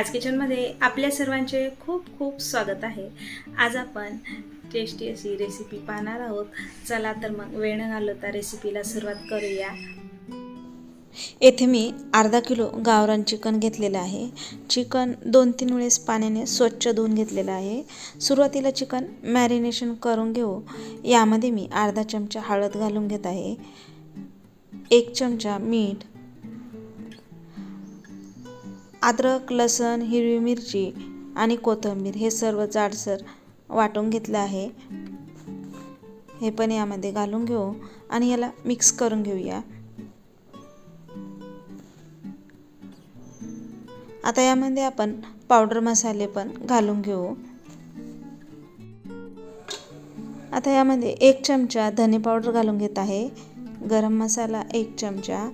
आज किचनमध्ये आपल्या सर्वांचे खूप खूप स्वागत आहे. आज आपण टेस्टी अशी रेसिपी पाहणार आहोत. चला तर मग वेळ न घालवता रेसिपीला सुरुवात करूया. येथे मी अर्धा किलो गावरान चिकन घेतलेलं आहे. चिकन दोन तीन वेळेस पाण्याने स्वच्छ धुवून घेतलेलं आहे. सुरुवातीला चिकन मॅरिनेशन करून घेऊ. यामध्ये मी अर्धा चमचा हळद घालून घेत आहे. एक चमचा मीठ अद्रक लसण हिरवी मिरची आणि कोथिंबीर हे सर्व जाडसर वाटून घेतलं आहे. हे पण यामध्ये घालून घेऊ आणि याला मिक्स करून घेऊया. आता यामध्ये आपण पावडर मसाले पण घालून घेऊ. आता यामध्ये एक चमचा धने पावडर घालून घेत आहे. गरम मसाला एक चमचा.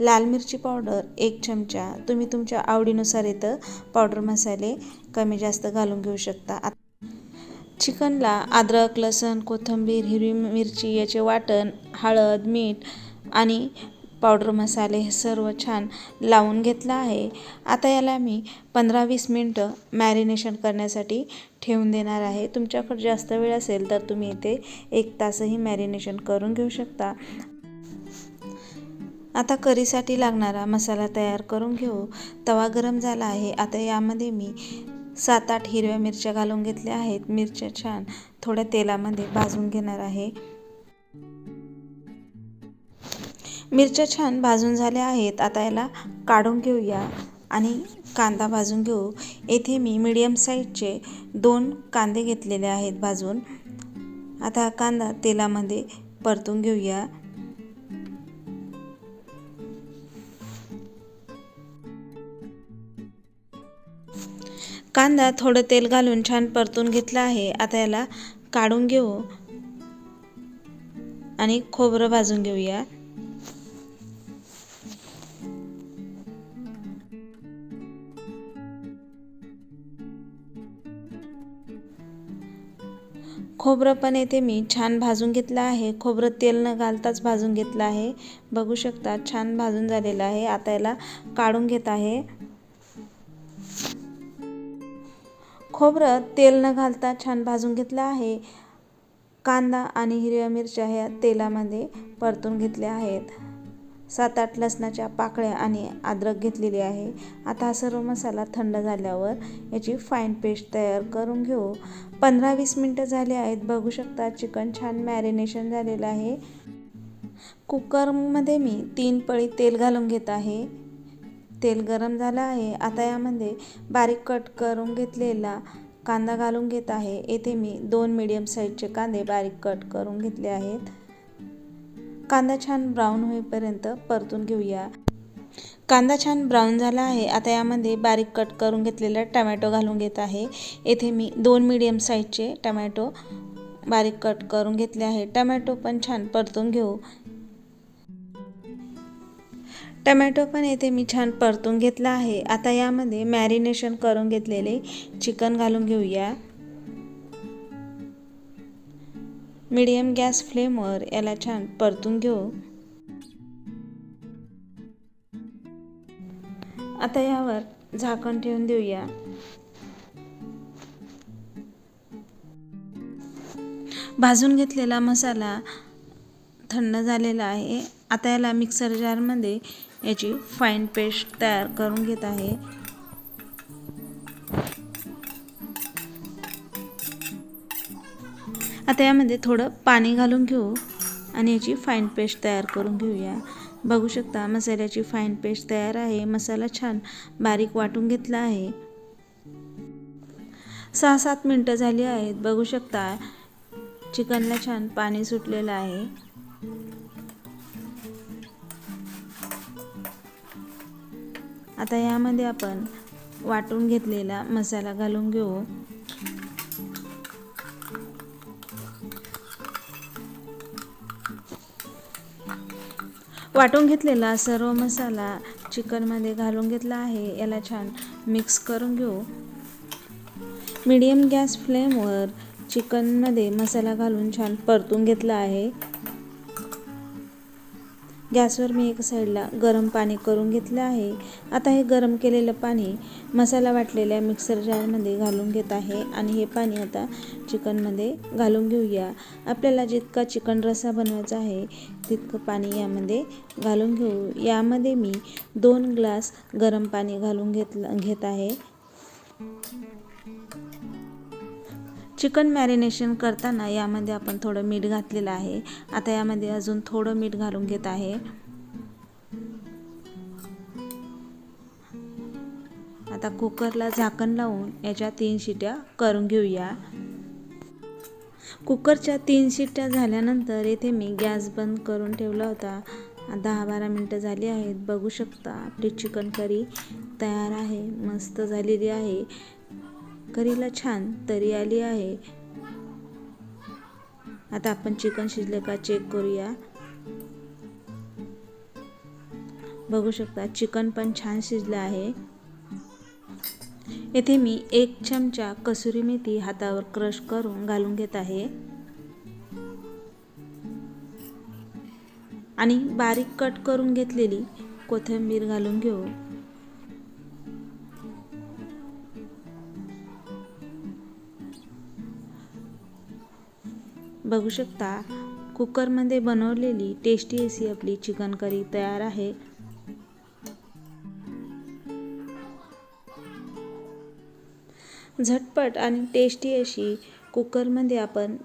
लाल मिरची पावडर एक चमचा. तुम्ही तुमच्या आवडीनुसार इथं पावडर मसाले कमी जास्त घालून घेऊ शकता. चिकनला अद्रक लसण कोथिंबीर हिरवी मिरची याचे वाटण हळद मीठ आणि पावडर मसाले हे सर्व छान लावून घेतलं आहे. आता याला मी पंधरा वीस मिनटं मॅरिनेशन करण्यासाठी ठेवून देणार आहे. तुमच्याकडे जास्त वेळ असेल तर तुम्ही इथे एक तासही मॅरिनेशन करून घेऊ शकता. आता करीसाठी लागणारा मसाला तयार करून घेऊ. तवा गरम झाला आहे. आता यामध्ये मी सात आठ हिरव्या मिरच्या घालून घेतल्या आहेत. मिरच्या छान थोड्या तेलामध्ये भाजून घेणार आहे. मिरच्या छान भाजून झाल्या आहेत. आता याला काढून घेऊया आणि कांदा भाजून घेऊ. येथे मी मीडियम साईजचे दोन कांदे घेतलेले आहेत भाजून. आता कांदा तेलामध्ये परतून घेऊया. कांदा थोडं तेल घालून छान परतून घेतला आहे. आता याला काढून घेऊ. आणि खोबरं भाजून घेऊया. खोबरं पण येथे मी. छान भाजून घेतलं आहे. खोबरं तेल न घालताच भाजून घेतलं आहे. बघू शकता छान भाजून झालेलं आहे. आता याला काढून घेत आहे. खोबरं तेल न घालता छान भाजून घेतलं आहे. कांदा आणि हिरव्या मिरच्या ह्या तेलामध्ये परतून घेतल्या आहेत. सात आठ लसणाच्या पाकळ्या आणि अद्रक घेतलेली आहे. आता हा सर्व मसाला थंड झाल्यावर याची फाईन पेस्ट तयार करून घेऊ. पंधरा वीस मिनटं झाली आहेत. बघू शकता चिकन छान मॅरिनेशन झालेलं आहे. कुकरमध्ये मी तीन पळी तेल घालून घेत आहे. तेल गरम झालं आहे. आता यामध्ये बारीक कट करून घेतलेला कांदा घालून घेत आहे. येथे मी दोन मीडियम साईजचे कांदे बारीक कट करून घेतले आहेत. कांदा छान ब्राऊन होईपर्यंत परतून घेऊया. कांदा छान ब्राऊन झाला आहे. आता यामध्ये बारीक कट करून घेतलेला टमॅटो घालून घेत आहे. येथे मी दोन मीडियम साईजचे टमॅटो बारीक कट करून घेतले आहे. टमॅटो पण छान परतून घेऊ. टमॅटो पण येथे मी छान परतून घेतला आहे. आता यामध्ये मॅरिनेशन करून घेतलेले चिकन घालून घेऊया. मीडियम गॅस फ्लेमवर याला छान परतून घेऊ. आता यावर झाकण ठेवून देऊया. भाजून घेतलेला मसाला थंड झालेला आहे. आता याला मिक्सर जारमध्ये याची फाईन पेस्ट तयार करून घेत आहे. आता यामध्ये थोडं पाणी घालून घेऊ आणि याची फाईन पेस्ट तयार करून घेऊया. बघू शकता मसाल्याची फाईन पेस्ट तयार आहे. मसाला छान बारीक वाटून घेतला आहे. सहा सात मिनटं झाली आहेत. बघू शकता चिकनला छान पाणी सुटलेलं आहे. आता यामध्ये आपण वाटून घेतलेला मसाला घालून घेऊ. वाटून घेतलेला सर्व मसाला चिकनमध्ये घालून घेतला आहे. याला छान मिक्स करून घेऊ. मीडियम गॅस फ्लेमवर चिकनमध्ये मसाला घालून छान परतून घेतला आहे. गॅसवर मी एका साईडला गरम पाणी करून घेतलं आहे. आता हे गरम केलेलं पाणी मसाला वाटलेल्या मिक्सर जारमध्ये घालून घेत आहे आणि हे पाणी आता चिकनमध्ये घालून घेऊया. आपल्याला जितका चिकन रस्सा बनवायचा आहे तितकं पाणी यामध्ये घालून घेऊ. यामध्ये मी दोन ग्लास गरम पाणी घालून घेतलं घेत आहे. चिकन मॅरिनेशन करताना यामध्ये आपण थोडं मीठ घातलेलं आहे. आता यामध्ये अजून थोडं मीठ घालून घेत आहे. आता कुकरला झाकण लावून याच्या तीन शिट्या करून घेऊया. कुकरच्या तीन शिट्ट्या झाल्यानंतर येथे मी गॅस बंद करून ठेवला होता. दहा बारा मिनटं झाली आहेत. बघू शकता आपली चिकन करी तयार आहे मस्त झालेली आहे. करीला छान तरी आली आहे. आता आपण चिकन शिजले का चेक करूया. बघू शकता चिकन पण छान शिजलं आहे. येथे मी एक चमचा कसुरी मेथी हातावर क्रश करून घालून घेत आहे. आणि बारीक कट करून घेतलेली कोथिंबीर घालून घेऊ. बघू शकता. कुकरमध्ये बनवलेली टेस्टी अशी आपली चिकन करी तयार आहे. झटपट आणि टेस्टी अशी कुकरमध्ये आपण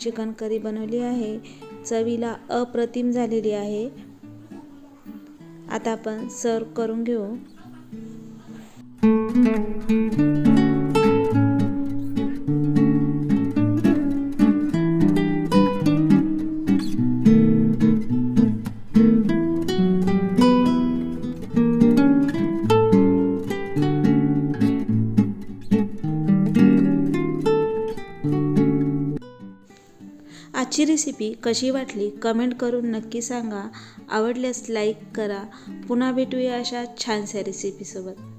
चिकन करी बनवली आहे. चवीला अप्रतिम झालेली आहे. आता आपण सर्व करून घेऊ. आजची रेसिपी कशी वाटली कमेंट करून नक्की सांगा. आवडल्यास लाईक करा. पुन्हा भेटूया अशा छानशा रेसिपीसोबत